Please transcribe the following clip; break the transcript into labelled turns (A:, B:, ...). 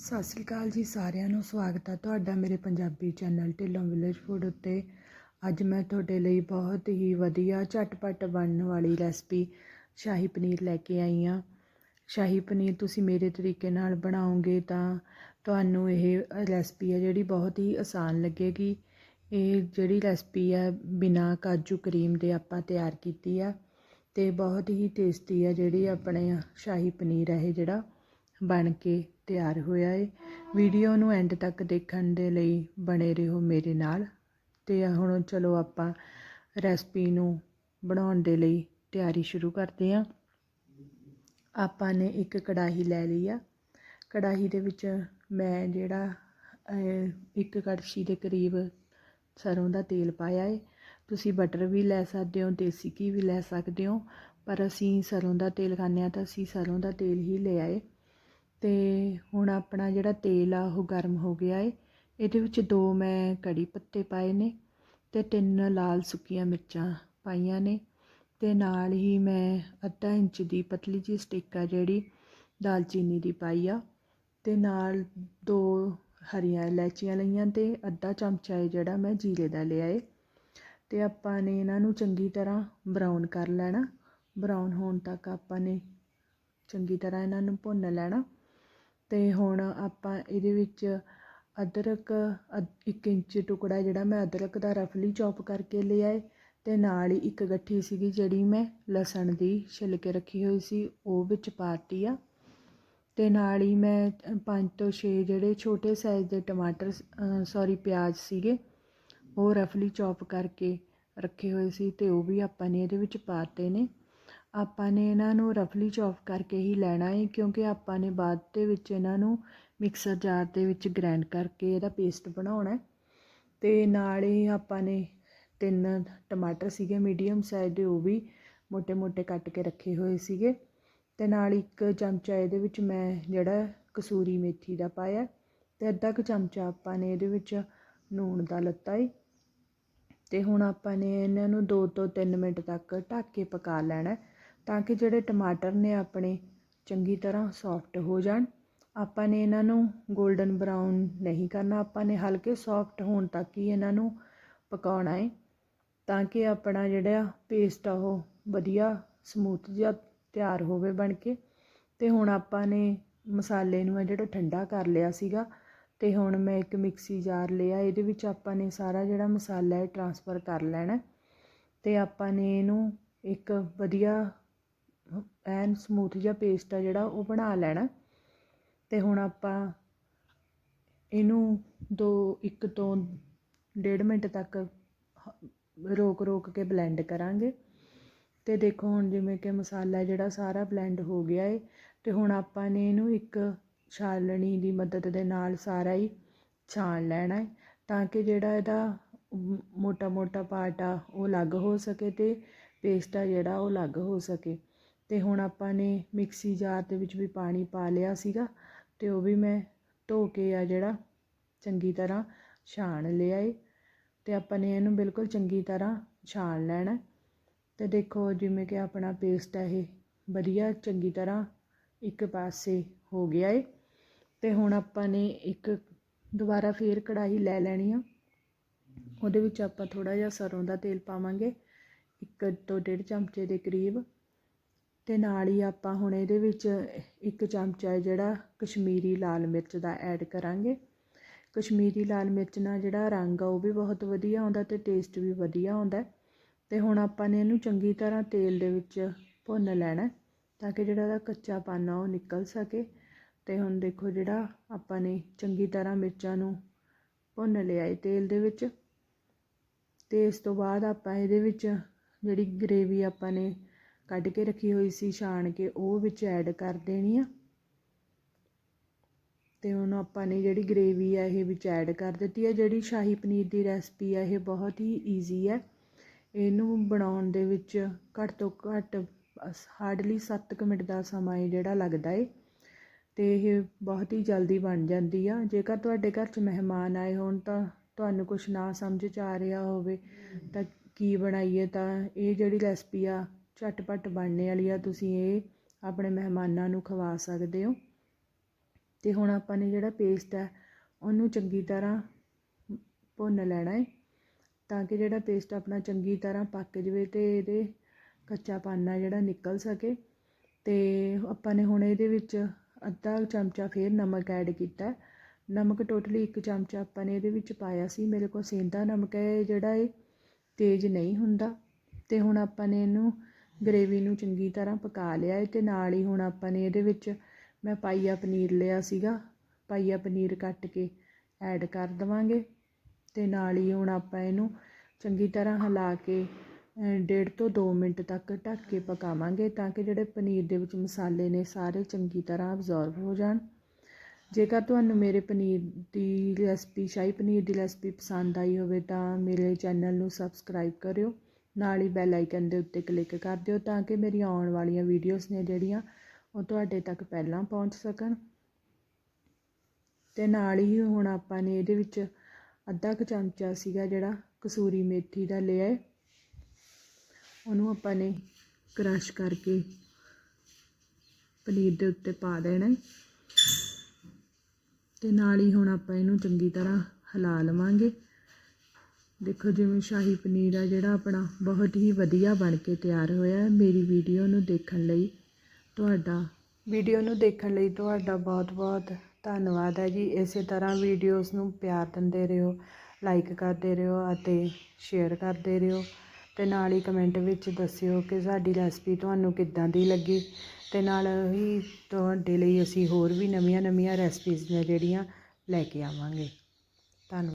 A: ਸਤਿ ਸ੍ਰੀ ਅਕਾਲ ਜੀ ਸਾਰਿਆਂ ਨੂੰ, ਸਵਾਗਤ ਹੈ ਤੁਹਾਡਾ ਮੇਰੇ Punjabi channel Dhillon village food ਉੱਤੇ। ਅੱਜ ਮੈਂ ਤੁਹਾਡੇ ਲਈ ਬਹੁਤ ਹੀ ਵਧੀਆ ਝਟਪਟ ਬਣਨ ਵਾਲੀ ਰੈਸਪੀ ਸ਼ਾਹੀ ਪਨੀਰ ਲੈ ਕੇ ਆਈ ਹਾਂ। ਸ਼ਾਹੀ ਪਨੀਰ ਤੁਸੀਂ ਮੇਰੇ ਤਰੀਕੇ ਨਾਲ ਬਣਾਓਗੇ ਤਾਂ ਤੁਹਾਨੂੰ ਇਹ ਰੈਸਪੀ ਹੈ ਜਿਹੜੀ ਬਹੁਤ ਹੀ ਆਸਾਨ ਲੱਗੇਗੀ। ਇਹ ਜਿਹੜੀ ਰੈਸਪੀ ਹੈ ਬਿਨਾ ਕਾਜੂ ਕਰੀਮ ਦੇ ਆਪਾਂ ਤਿਆਰ ਕੀਤੀ ਆ ਤੇ ਬਹੁਤ ਹੀ ਟੇਸਟੀ ਆ ਜਿਹੜੀ ਆਪਣੇ ਸ਼ਾਹੀ ਪਨੀਰ ਹੈ ਇਹ ਜਿਹੜਾ ਬਣ ਕੇ। ਤਿਆਰ ਹੋਇਆ ਏ। ਵੀਡੀਓ ਨੂੰ ਐਂਡ ਤੱਕ ਦੇਖਣ ਦੇ ਲਈ ਬਣੇ ਰਹੋ ਮੇਰੇ ਨਾਲ। ਤੇ ਹੁਣ ਚਲੋ ਆਪਾਂ ਰੈਸਪੀ ਨੂੰ ਬਣਾਉਣ ਦੇ ਲਈ ਤਿਆਰੀ ਸ਼ੁਰੂ ਕਰਦੇ ਹਾਂ ਆਪਾਂ ਨੇ ਇੱਕ ਕੜਾਹੀ ਲੈ ਲਈ ਆ। ਕੜਾਹੀ ਦੇ ਵਿੱਚ ਮੈਂ ਜਿਹੜਾ ਇੱਕ ਕੜਛੀ ਦੇ ਕਰੀਬ ਸਰੋਂ ਦਾ ਤੇਲ ਪਾਇਆ ਏ। ਤੁਸੀਂ ਬਟਰ ਵੀ ਲੈ ਸਕਦੇ ਹੋ, ਦੇਸੀ ਘੀ ਵੀ ਲੈ ਸਕਦੇ ਹੋ। ਪਰ ਅਸੀਂ ਸਰੋਂ ਦਾ ਤੇਲ ਖਾਂਦੇ ਹਾਂ ਤਾਂ ਅਸੀਂ ਸਰੋਂ ਦਾ ਤੇਲ ਹੀ ਲੈ ਆਏ। ਅਤੇ ਹੁਣ ਆਪਣਾ ਜਿਹੜਾ ਤੇਲ ਆ, ਉਹ ਗਰਮ ਹੋ ਗਿਆ ਏ। ਇਹਦੇ ਵਿੱਚ ਦੋ ਮੈਂ ਕੜੀ ਪੱਤੇ ਪਾਏ ਨੇ ਅਤੇ ਤਿੰਨ ਲਾਲ ਸੁੱਕੀਆਂ ਮਿਰਚਾਂ ਪਾਈਆਂ ਨੇ ਅਤੇ ਨਾਲ ਹੀ ਮੈਂ ਅੱਧਾ ਇੰਚ ਦੀ ਪਤਲੀ ਜਿਹੀ ਸਟਿੱਕ ਆ ਜਿਹੜੀ ਦਾਲਚੀਨੀ ਦੀ ਪਾਈ ਆ ਅਤੇ ਨਾਲ ਦੋ ਹਰੀਆਂ ਇਲਾਇਚੀਆਂ ਲਈਆਂ ਅਤੇ ਅੱਧਾ ਚਮਚਾ ਹੈ ਜਿਹੜਾ ਮੈਂ ਜੀਰੇ ਦਾ ਲਿਆ ਏ। ਅਤੇ ਆਪਾਂ ਨੇ ਇਹਨਾਂ ਨੂੰ ਚੰਗੀ ਤਰ੍ਹਾਂ ਬਰਾਊਨ ਕਰ ਲੈਣਾ। ਬਰਾਊਨ ਹੋਣ ਤੱਕ ਆਪਾਂ ਨੇ ਚੰਗੀ ਤਰ੍ਹਾਂ ਇਹਨਾਂ ਨੂੰ ਭੁੰਨ ਲੈਣਾ। ਅਤੇ ਹੁਣ ਆਪਾਂ ਇਹਦੇ ਵਿੱਚ ਅਦਰਕ, ਅਦ- ਇੱਕ ਇੰਚ ਟੁਕੜਾ ਜਿਹੜਾ ਮੈਂ ਅਦਰਕ ਦਾ ਰਫਲੀ ਚੌਪ ਕਰਕੇ ਲਿਆਏ ਅਤੇ ਨਾਲ ਹੀ ਇੱਕ ਗੱਠੀ ਸੀਗੀ ਜਿਹੜੀ ਮੈਂ ਲਸਣ ਦੀ ਛਿੱਲ ਕੇ ਰੱਖੀ ਹੋਈ ਸੀ, ਉਹ ਵਿੱਚ ਪਾਤੀ ਆ। ਅਤੇ ਨਾਲ ਹੀ ਮੈਂ ਪੰਜ ਤੋਂ ਛੇ ਜਿਹੜੇ ਛੋਟੇ ਸਾਈਜ਼ ਦੇ ਟਮਾਟਰ ਸੌਰੀ ਪਿਆਜ਼ ਸੀਗੇ, ਉਹ ਰਫਲੀ ਚੌਪ ਕਰਕੇ ਰੱਖੇ ਹੋਏ ਸੀ ਅਤੇ ਉਹ ਵੀ ਆਪਾਂ ਨੇ ਇਹਦੇ ਵਿੱਚ ਪਾਤੇ ਨੇ। ਆਪਾਂ ਨੇ ਇਹਨਾਂ ਨੂੰ ਰਫਲੀ ਚੌਪ ਕਰਕੇ ਹੀ ਲੈਣਾ ਹੈ ਕਿਉਂਕਿ ਆਪਾਂ ਨੇ ਬਾਅਦ ਦੇ ਵਿੱਚ ਇਹਨਾਂ ਨੂੰ ਮਿਕਸਰ ਜਾਰ ਦੇ ਵਿੱਚ ਗ੍ਰਾਈਂਡ ਕਰਕੇ ਇਹਦਾ ਪੇਸਟ ਬਣਾਉਣਾ ਤੇ ਨਾਲ ਹੀ ਆਪਾਂ ਨੇ ਤਿੰਨ ਟਮਾਟਰ ਸੀਗੇ ਮੀਡੀਅਮ ਸਾਈਜ਼ ਦੇ, ਉਹ ਵੀ ਮੋٹے-ਮੋٹے ਕੱਟ ਕੇ ਰੱਖੇ ਹੋਏ ਸੀਗੇ। ਤੇ ਨਾਲ ਇੱਕ ਚਮਚਾ ਇਹਦੇ ਵਿੱਚ ਮੈਂ ਜਿਹੜਾ ਕਸੂਰੀ ਮੇਥੀ ਦਾ ਪਾਇਆ ਤੇ ਅੱਧਾ ਕੁ ਚਮਚਾ ਆਪਾਂ ਨੇ ਇਹਦੇ ਵਿੱਚ ਨੂਣ ਦਾ ਲੱਤਾ ਹੈ ਤੇ ਹੁਣ ਆਪਾਂ ਨੇ ਇਹਨਾਂ ਨੂੰ 2 ਤੋਂ 3 ਮਿੰਟ ਤੱਕ ਢੱਕ ਕੇ ਪਕਾ ਲੈਣਾ ਤਾਂ ਕਿ ਜਿਹੜੇ ਟਮਾਟਰ ਨੇ ਆਪਣੇ ਚੰਗੀ ਤਰ੍ਹਾਂ ਸੋਫਟ ਹੋ ਜਾਣ। ਆਪਾਂ ਨੇ ਇਹਨਾਂ ਨੂੰ ਗੋਲਡਨ ਬਰਾਊਨ ਨਹੀਂ ਕਰਨਾ। ਆਪਾਂ ਨੇ ਹਲਕੇ ਸੋਫਟ ਹੋਣ ਤੱਕ ਹੀ ਇਹਨਾਂ ਨੂੰ ਪਕਾਉਣਾ ਹੈ ਤਾਂ ਕਿ ਆਪਣਾ ਜਿਹੜਾ ਪੇਸਟ ਆ ਉਹ ਵਧੀਆ ਸਮੂਥ ਜਿਹਾ ਤਿਆਰ ਹੋਵੇ ਬਣ ਕੇ। ਅਤੇ ਹੁਣ ਆਪਾਂ ਨੇ ਮਸਾਲੇ ਨੂੰ ਆ ਜਿਹੜਾ ਠੰਡਾ ਕਰ ਲਿਆ ਸੀਗਾ ਅਤੇ ਹੁਣ ਮੈਂ ਇੱਕ ਮਿਕਸੀ ਜਾਰ ਲਿਆ। ਇਹਦੇ ਵਿੱਚ ਆਪਾਂ ਨੇ ਸਾਰਾ ਜਿਹੜਾ ਮਸਾਲਾ ਹੈ ਟਰਾਂਸਫਰ ਕਰ ਲੈਣਾ। ਅਤੇ ਆਪਾਂ ਨੇ ਇਹਨੂੰ ਇੱਕ ਵਧੀਆ ਐਨ ਸਮੂਥ ਜਿਹਾ ਪੇਸਟ ਆ ਜਿਹੜਾ, ਉਹ ਬਣਾ ਲੈਣਾ। ਅਤੇ ਹੁਣ ਆਪਾਂ ਇਹਨੂੰ ਦੋ, ਇੱਕ ਤੋਂ ਡੇਢ ਮਿੰਟ ਤੱਕ ਰੋਕ ਰੋਕ ਕੇ ਬਲੈਂਡ ਕਰਾਂਗੇ। ਤੇ ਦੇਖੋ ਹੁਣ ਜਿਵੇਂ ਕਿ ਮਸਾਲਾ ਜਿਹੜਾ ਸਾਰਾ ਬਲੈਂਡ ਹੋ ਗਿਆ ਏ, ਤੇ ਹੁਣ ਆਪਾਂ ਨੇ ਇਹਨੂੰ ਇੱਕ ਛਾਲਣੀ ਦੀ ਮਦਦ ਦੇ ਨਾਲ ਸਾਰਾ ਹੀ ਛਾਣ ਲੈਣਾ ਹੈ ਤਾਂ ਕਿ ਜਿਹੜਾ ਇਹਦਾ ਮੋਟਾ ਮੋਟਾ ਪਾਰਟ ਆ, ਉਹ ਅਲੱਗ ਹੋ ਸਕੇ ਤੇ ਪੇਸਟ ਆ ਜਿਹੜਾ, ਉਹ ਅਲੱਗ ਹੋ ਸਕੇ। ਅਤੇ ਹੁਣ ਆਪਾਂ ਨੇ ਮਿਕਸੀ ਜਾਰ ਦੇ ਵਿੱਚ ਵੀ ਪਾਣੀ ਪਾ ਲਿਆ ਸੀਗਾ ਅਤੇ ਉਹ ਵੀ ਮੈਂ ਧੋ ਕੇ ਆ ਜਿਹੜਾ ਚੰਗੀ ਤਰ੍ਹਾਂ ਛਾਣ ਲਿਆ ਏ। ਅਤੇ ਆਪਾਂ ਨੇ ਇਹਨੂੰ ਬਿਲਕੁਲ ਚੰਗੀ ਤਰ੍ਹਾਂ ਛਾਣ ਲੈਣਾ। ਅਤੇ ਦੇਖੋ ਜਿਵੇਂ ਕਿ ਆਪਣਾ ਪੇਸਟ ਹੈ ਇਹ ਵਧੀਆ ਚੰਗੀ ਤਰ੍ਹਾਂ ਇੱਕ ਪਾਸੇ ਹੋ ਗਿਆ ਏ। ਅਤੇ ਹੁਣ ਆਪਾਂ ਨੇ ਇੱਕ ਦੁਬਾਰਾ ਫੇਰ ਕੜਾਹੀ ਲੈ ਲੈਣੀ ਆ। ਉਹਦੇ ਵਿੱਚ ਆਪਾਂ ਥੋੜ੍ਹਾ ਜਿਹਾ ਸਰੋਂ ਦਾ ਤੇਲ ਪਾਵਾਂਗੇ। ਇੱਕ ਤੋਂ ਡੇਢ ਚਮਚੇ ਦੇ ਕਰੀਬ ਅਤੇ ਨਾਲ ਹੀ ਆਪਾਂ ਹੁਣ ਇਹਦੇ ਵਿੱਚ ਇੱਕ ਚਮਚਾ ਜਿਹੜਾ ਕਸ਼ਮੀਰੀ ਲਾਲ ਮਿਰਚ ਦਾ ਐਡ ਕਰਾਂਗੇ। ਕਸ਼ਮੀਰੀ ਲਾਲ ਮਿਰਚ ਨਾਲ ਜਿਹੜਾ ਰੰਗ ਆ ਉਹ ਵੀ ਬਹੁਤ ਵਧੀਆ ਆਉਂਦਾ ਅਤੇ ਟੇਸਟ ਵੀ ਵਧੀਆ ਆਉਂਦਾ ਅਤੇ ਹੁਣ ਆਪਾਂ ਨੇ ਇਹਨੂੰ ਚੰਗੀ ਤਰ੍ਹਾਂ ਤੇਲ ਦੇ ਵਿੱਚ ਭੁੰਨ ਲੈਣਾ ਤਾਂ ਕਿ ਜਿਹੜਾ ਇਹਦਾ ਕੱਚਾ ਆ ਉਹ ਨਿਕਲ ਸਕੇ। ਅਤੇ ਹੁਣ ਦੇਖੋ ਜਿਹੜਾ ਆਪਾਂ ਨੇ ਚੰਗੀ ਤਰ੍ਹਾਂ ਮਿਰਚਾਂ ਨੂੰ ਭੁੰਨ ਲਿਆ ਏ ਤੇਲ ਦੇ ਵਿੱਚ। ਅਤੇ ਇਸ ਤੋਂ ਬਾਅਦ ਆਪਾਂ ਇਹਦੇ ਵਿੱਚ ਜਿਹੜੀ ਗ੍ਰੇਵੀ ਆਪਾਂ ਨੇ ਕੱਢ ਕੇ ਰੱਖੀ ਹੋਈ ਸੀ, ਛਾਣ ਕੇ ਉਹ ਵਿੱਚ ਐਡ ਕਰ ਦੇਣੀ ਆ। ਤੇ ਹੁਣ ਆਪਾਂ ਨੇ ਜਿਹੜੀ ਗ੍ਰੇਵੀ ਆ, ਇਹ ਵਿੱਚ ਐਡ ਕਰ ਦਿੱਤੀ ਹੈ ਜਿਹੜੀ ਸ਼ਾਹੀ ਪਨੀਰ ਦੀ ਰੈਸਪੀ ਆ, ਇਹ ਬਹੁਤ ਹੀ ਈਜ਼ੀ ਹੈ ਇਹਨੂੰ ਬਣਾਉਣ ਦੇ ਵਿੱਚ ਘੱਟ ਤੋਂ ਘੱਟ ਹਾਰਡਲੀ 7 ਮਿੰਟ ਦਾ ਸਮਾਂ ਹੈ ਜਿਹੜਾ ਲੱਗਦਾ ਏ। ਤੇ ਇਹ ਬਹੁਤ ਹੀ ਜਲਦੀ ਬਣ ਜਾਂਦੀ ਆ। ਜੇਕਰ ਤੁਹਾਡੇ ਘਰ 'ਚ ਮਹਿਮਾਨ ਆਏ ਹੋਣ ਤਾਂ ਤੁਹਾਨੂੰ ਕੁਝ ਨਾ ਸਮਝ 'ਚ ਆ ਰਿਹਾ ਹੋਵੇ ਤਾਂ ਕੀ ਬਣਾਈਏ ਤਾਂ ਇਹ ਜਿਹੜੀ ਰੈਸਪੀ ਆ ਝਟਪਟ ਬਣਨੇ ਵਾਲੀ ਆ, ਤੁਸੀਂ ਇਹ ਆਪਣੇ ਮਹਿਮਾਨਾਂ ਨੂੰ ਖਵਾ ਸਕਦੇ ਹੋ। ਤੇ ਹੁਣ ਆਪਾਂ ਨੇ ਜਿਹੜਾ ਪੇਸਟ ਹੈ, ਉਹਨੂੰ ਚੰਗੀ ਤਰ੍ਹਾਂ ਭੁੰਨ ਲੈਣਾ ਹੈ ਤਾਂ ਕਿ ਜਿਹੜਾ ਪੇਸਟ ਆਪਣਾ ਚੰਗੀ ਤਰ੍ਹਾਂ ਪੱਕ ਜਵੇ ਤੇ ਇਹਦੇ ਕੱਚਾ ਪਾਨਾ ਜਿਹੜਾ ਨਿਕਲ ਸਕੇ। ਤੇ ਆਪਾਂ ਨੇ ਹੁਣ ਇਹਦੇ ਵਿੱਚ ਅੱਧਾ ਚਮਚਾ ਫੇਰ ਨਮਕ ਐਡ ਕੀਤਾ। ਨਮਕ ਟੋਟਲੀ ਇੱਕ ਚਮਚਾ ਆਪਾਂ ਨੇ ਇਹਦੇ ਵਿੱਚ ਪਾਇਆ ਸੀ। ਮੇਰੇ ਕੋਲ ਸੇਂਦਾ ਨਮਕ ਹੈ ਜਿਹੜਾ ਇਹ ਤੇਜ਼ ਨਹੀਂ ਹੁੰਦਾ। ਤੇ ਹੁਣ ਆਪਾਂ ਨੇ ਇਹਨੂੰ ਗਰੇਵੀ ਨੂੰ ਚੰਗੀ ਤਰ੍ਹਾਂ ਪਕਾ ਲਿਆ ਹੈ ਅਤੇ ਨਾਲ ਹੀ ਹੁਣ ਆਪਾਂ ਨੇ ਇਹਦੇ ਵਿੱਚ ਮੈਂ ਪਾਈਆ ਪਨੀਰ ਲਿਆ ਸੀਗਾ, ਪਾਈਆ ਪਨੀਰ ਕੱਟ ਕੇ ਐਡ ਕਰ ਦੇਵਾਂਗੇ ਅਤੇ ਨਾਲ ਹੀ ਹੁਣ ਆਪਾਂ ਇਹਨੂੰ ਚੰਗੀ ਤਰ੍ਹਾਂ ਹਿਲਾ ਕੇ ਡੇਢ ਤੋਂ 2 ਮਿੰਟ ਤੱਕ ਢੱਕ ਕੇ ਪਕਾਵਾਂਗੇ ਤਾਂ ਕਿ ਜਿਹੜੇ ਪਨੀਰ ਦੇ ਵਿੱਚ ਮਸਾਲੇ ਨੇ ਸਾਰੇ ਚੰਗੀ ਤਰ੍ਹਾਂ ਅਬਜ਼ੌਰਬ ਹੋ ਜਾਣ। ਜੇਕਰ ਤੁਹਾਨੂੰ ਮੇਰੇ ਪਨੀਰ ਦੀ ਰੈਸਪੀ ਸ਼ਾਹੀ ਪਨੀਰ ਦੀ ਰੈਸਪੀ ਪਸੰਦ ਆਈ ਹੋਵੇ ਤਾਂ ਮੇਰੇ ਚੈਨਲ ਨੂੰ ਸਬਸਕ੍ਰਾਈਬ ਕਰਿਓ। ਨਾਲ ਹੀ ਬੈਲ ਆਈਕਨ ਦੇ ਉੱਤੇ ਕਲਿੱਕ ਕਰ ਦਿਓ ਤਾਂ ਕਿ ਮੇਰੀਆਂ ਆਉਣ ਵਾਲੀਆਂ ਵੀਡੀਓਜ਼ ਨੇ ਜਿਹੜੀਆਂ ਉਹ ਤੁਹਾਡੇ ਤੱਕ ਪਹਿਲਾਂ ਪਹੁੰਚ ਸਕਣ। ਤੇ ਨਾਲ ਹੀ ਹੁਣ ਆਪਾਂ ਨੇ ਇਹਦੇ ਵਿੱਚ ਅੱਧਾ ਕੁ ਚਮਚਾ ਸੀਗਾ ਜਿਹੜਾ ਕਸੂਰੀ ਮੇਥੀ ਦਾ ਲਿਆ ਹੈ ਉਹਨੂੰ ਆਪਾਂ ਨੇ ਕ੍ਰਸ਼ ਕਰਕੇ ਪਨੀਰ ਦੇ ਉੱਤੇ ਪਾ ਦੇਣਾ ਹੈ ਤੇ ਨਾਲ ਹੀ ਹੁਣ ਆਪਾਂ ਇਹਨੂੰ ਚੰਗੀ ਤਰ੍ਹਾਂ ਹਿਲਾ ਲਵਾਂਗੇ। ਦੇਖੋ ਜਿਵੇਂ ਸ਼ਾਹੀ ਪਨੀਰ ਆ ਜਿਹੜਾ ਆਪਣਾ ਬਹੁਤ ਹੀ ਵਧੀਆ ਬਣ ਕੇ ਤਿਆਰ ਹੋਇਆ ਮੇਰੀ ਵੀਡੀਓ ਨੂੰ ਦੇਖਣ ਲਈ ਤੁਹਾਡਾ ਵੀਡੀਓ ਨੂੰ ਦੇਖਣ ਲਈ ਤੁਹਾਡਾ ਬਹੁਤ-ਬਹੁਤ ਧੰਨਵਾਦ ਹੈ ਜੀ। ਇਸੇ ਤਰ੍ਹਾਂ ਵੀਡੀਓਜ਼ ਨੂੰ ਪਿਆਰ ਦਿੰਦੇ ਰਹੋ ਲਾਈਕ ਕਰਦੇ ਰਹੋ ਅਤੇ ਸ਼ੇਅਰ ਕਰਦੇ ਰਹੋ ਤੇ ਨਾਲ ਹੀ ਕਮੈਂਟ ਵਿੱਚ ਦੱਸਿਓ ਕਿ ਸਾਡੀ ਰੈਸਪੀ ਤੁਹਾਨੂੰ ਕਿੱਦਾਂ ਦੀ ਲੱਗੀ ਤੇ ਨਾਲ ਹੀ ਤੁਹਾਡੇ ਲਈ ਅਸੀਂ ਹੋਰ ਵੀ ਨਵੀਆਂ-ਨਵੀਆਂ ਰੈਸਪੀਜ਼ ਨੇ ਜਿਹੜੀਆਂ ਲੈ ਕੇ ਆਵਾਂਗੇ।